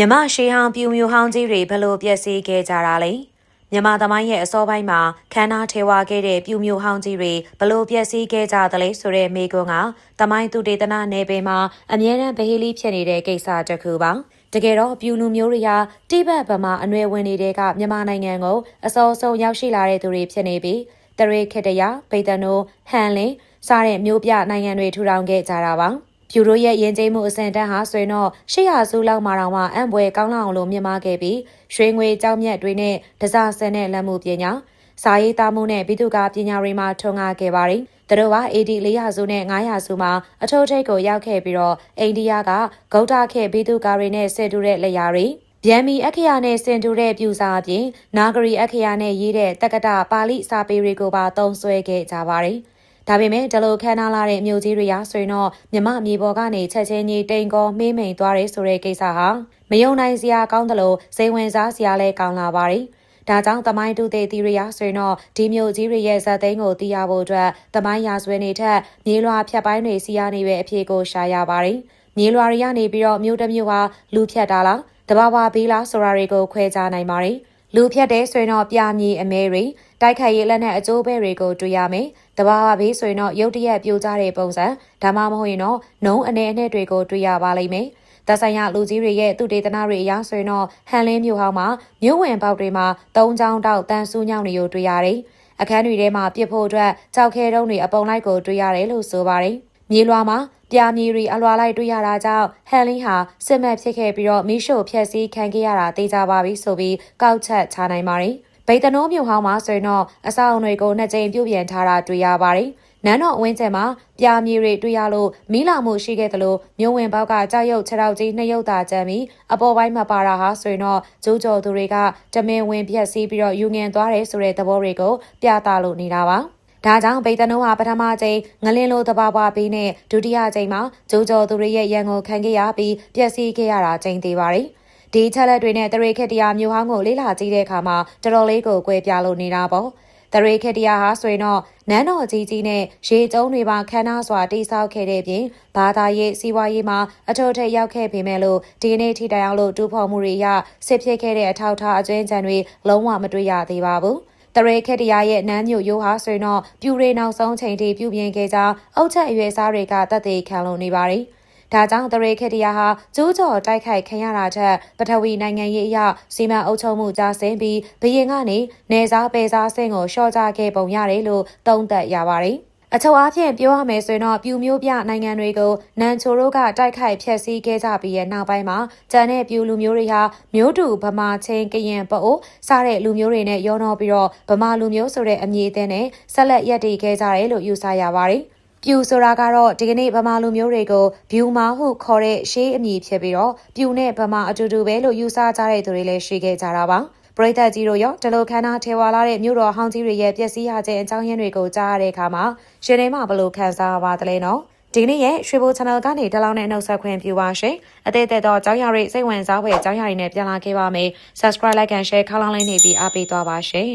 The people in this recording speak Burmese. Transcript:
မြမရှေးဟောင်းပြူမျိုးဟောင်းကြီးတွေဘလို့ပျက်စီးခဲ့ကြတာလဲမြမသမိုင်းရဲ့အစောပိုင်းမှာခန္ဓာထေဝါခဲ့တဲ့ပြူမျိုးဟောင်းကြီးတွေဘလို့ပျက်စီးခဲ့ကြသလဲဆိုတဲ့မေကွန်းကသမိုင်းသူတေသနာနယ်ပယ်မှာအမြဲတမ်းဗဟိလိဖြစ်နေတဲ့ကိစ္စတစ်ခုပါတကယ်တော့ပြူလူမျိုးတွေဟာတိဘက်ဗမာအနွယ်ဝင်တွေကမြန်မာနိုင်ငံကိုအစောဆုံးရောက်ရှိလာတဲ့သူတွေဖြစ်နေပြီးတရေခေတ္တရာဗိတနိုဟန်လင်စတဲ့မျိုးပြနိုင်ငံတွေထူထောင်ခဲ့ကြတာပါ ဖြူတို့ရဲ့ယဉ်ကျေးမှုအစဉ်တန်းဟာဆိုရင်တော့800စုလောက်မှာတောင်မှအံ့ပွဲကောင်းလောက်အောင်လို့မြင်မာခဲ့ပြီးရွှေငွေကြောက်မြတ်တွေနဲ့ဒဇဆန်နဲ့လက်မှုပညာစာရေးသားမှုနဲ့ပြည်သူ့ကပညာတွေမှာထွန်းကားခဲ့ပါတယ်။သူတို့က AD 400စုနဲ့900စုမှာအထိုးထိပ်ကိုရောက်ခဲ့ပြီးတော့အိန္ဒိယကဂௌတခေပြည်သူ့ကာတွေနဲ့ဆင်တူတဲ့လက်ရာတွေဗျံမီအခရာနဲ့ဆင်တူတဲ့ပြူစာအပြင်နာဂရီအခရာနဲ့ရေးတဲ့တက္ကတာပါဠိစာပေတွေကိုပါသုံးစွဲခဲ့ကြပါတယ်။ ဒါပေမဲ့ဒီလိုခမ်းနားလာတဲ့မြို့ကြီးတွေရာဆိုရင်တော့မြမမြေပေါ်ကနေချက်ချင်းကြီးတိမ်ကောမေးမိန်သွားတယ်ဆိုတဲ့ကိစ္စဟာမယုံနိုင်စရာကောင်းတယ်လို့စိတ်ဝင်စားစရာလည်းကောင်းလာပါတယ်။ဒါကြောင့်သမိုင်းတူတဲ့သီရိယာဆိုရင်တော့ဒီမျိုးကြီးတွေရဲ့ဇက်သိန်းကိုသိရဖို့အတွက်သမိုင်းရာဇဝင်တွေထက်မြေလွှာဖြတ်ပိုင်းတွေစီရနေပဲအဖြစ်ကိုရှာရပါတယ်။မြေလွှာတွေကနေပြီးတော့မြို့တစ်မြို့ဟာလူဖြတ်တာလားတဘာဝဘေးလားဆိုတာတွေကိုခွဲခြားနိုင်ပါတယ်။ လူဖြတ်တဲ့ဆိုရင်တော့ပြမြေအမဲတွေတိုက်ခိုက်ရေးလက်နက်အကျိုးပဲတွေကိုတွေ့ရမယ်။တဘာဝဘေးဆိုရင်တော့ရုတ်တရက်ပြိုကျတဲ့ပုံစံဒါမှမဟုတ်ရင်တော့နှုံးအနေအနဲ့တွေကိုတွေ့ရပါလိမ့်မယ်။သက်ဆိုင်ရာလူကြီးတွေရဲ့သူတေသနာတွေအရဆိုရင်တော့ဟန်လင်းမြို့ဟောင်းမှာမြို့ဝင်ပေါက်တွေမှာသုံးချောင်းတောက်တန်ဆူးညောင်းတွေကိုတွေ့ရတယ်။အခန်းတွေထဲမှာပြစ်ဖို့အတွက်ကြောက်ခဲတုံးတွေအပုံလိုက်ကိုတွေ့ရတယ်လို့ဆိုပါတယ်။ မြေလွာမှာပြာမြေရီအလွာလိုက်တွေ့ရတာကြောင့်ဟန်လင်းဟာစစ်မှတ်ဖြစ်ခဲ့ပြီးတော့မိရှို့ဖျက်ဆီးခံခဲ့ရတာသိကြပါပြီဆိုပြီးကောက်ချက်ချနိုင်ပါတယ်။ဗိတ်တနိုးမြို့ဟောင်းမှာဆိုရင်တော့အဆောက်အုံတွေကိုနှစ်ကြိမ်ပြုပြင်ထားတာတွေ့ရပါတယ်။နန်းတော်အဝင်းကျဲမှာပြာမြေတွေတွေ့ရလို့မီးလာမှုရှိခဲ့သလိုမြို့ဝင်ပေါက်ကကြောက်ရွံ့ခြေထောက်ကြီးနှစ်ရုပ်သာကျန်ပြီးအပေါ်ပိုင်းမှာပါတာဟာဆိုရင်တော့ကျိုးကျော်သူတွေကတမင်ဝင်ပြက်စီးပြီးတော့ယူငင်သွားတယ်ဆိုတဲ့သဘောတွေကိုပြသလို့နေတာပါ။ ဒါကြောင့်ဗိတ်တနုံးဟာပထမကြိမ်ငလင်းလိုတဘာပွားပြီးနဲ့ဒုတိယကြိမ်မှာဂျိုးကျော်သူတွေရဲ့ရန်ကိုခံခဲ့ရပြီးပျက်စီးခဲ့ရတာကြိမ်သေးပါတယ်။ဒီချက်လက်တွေနဲ့တရေခက်တရားမျိုးဟောင်းကိုလေးလာကြည့်တဲ့အခါမှာတော်တော်လေးကိုကွဲပြားလို့နေတာပေါ့တရေခက်တရားဟာဆိုရင်တော့နန်းတော်ကြီးကြီးနဲ့ရေကျုံတွေပါခမ်းနားစွာတိဆောက်ခဲ့တဲ့ပြင်ဘာသာရေးစီးပွားရေးမှာအထောက်ထက်ရောက်ခဲ့ပေမဲ့လို့ဒီနေ့ထိတိုင်အောင်လို့တူဖော်မှုတွေရစစ်ဖြစ်ခဲ့တဲ့အထောက်ထားအကျွမ်းချံတွေလုံးဝမတွေ့ရသေးပါဘူး တရေခက်တရားရဲ့နန်းညိုရိုးဟာဆိုရင်တော့ပြူရေနောက်ဆုံးချိန်ထိပြုပြင်ခဲ့ကြောင်းအုတ်ချက်အရွယ်စားတွေကတတ်သိခံလို့နေပါတယ်။ဒါကြောင့်တရေခေတရာဟာကျိုးကျော်တိုက်ခိုက်ခံရတာထက်ပထဝီနိုင်ငံရေးအရစီမံအုပ်ချုပ်မှုကြားဆင်းပြီးဘရင်ကနေနေစားပေစားဆင့်ကိုရှော့ချခဲ့ပုံရတယ်လို့သုံးသပ်ရပါတယ်။ အချုပ်အားဖြင့်ပြောရမယ်ဆိုရင်တော့ပြူမျိုးပြနိုင်ငံတွေကိုနန်ချိုတို့ကတိုက်ခိုက်ဖျက်ဆီးခဲ့ကြပြီးရဲ့နောက်ပိုင်းမှာကျန်တဲ့ပြူလူမျိုးတွေဟာမျိုးတူဗမာချင်းကရင်ပအိုးစတဲ့လူမျိုးတွေနဲ့ရောနှောပြီးတော့ဗမာလူမျိုးဆိုတဲ့အမည်အသင်းနဲ့ဆက်လက်ရပ်တည်ခဲ့ကြတယ်လို့ယူဆရပါတယ်။ပြူဆိုတာကတော့ဒီကနေ့ဗမာလူမျိုးတွေကိုဘျူမာဟုခေါ်တဲ့ရှေးအမည်ဖြစ်ပြီးတော့ပြူနဲ့ဗမာအတူတူပဲလို့ယူဆကြတဲ့သူတွေလည်းရှိခဲ့ကြတာပါ ပရိသတ်ကြီးတို့ရောဒီလိုခန္ဓာထေဝါလာတဲ့မြို့တော်ဟောင်းကြီးတွေရဲ့ပျက်စီးရခြင်းအကြောင်းရင်းတွေကိုကြားရတဲ့အခါမှာရှင်ထဲမှာဘလို့ခံစားပါသလဲနော်ဒီနေ့ရဲ့ရွှေဘို channel ကနေတလောင်းနဲ့နှုတ်ဆက်ခွင့်ပြုပါရှင်အသေးသေးတော့ကြောင်းရရိစိတ်ဝင်စားဖွယ်ကြောင်းရည်နဲ့ပြန်လာခဲ့ပါမယ် subscribe like and share ခါလောင်းလေးနေပြီးအားပေးသွားပါရှင်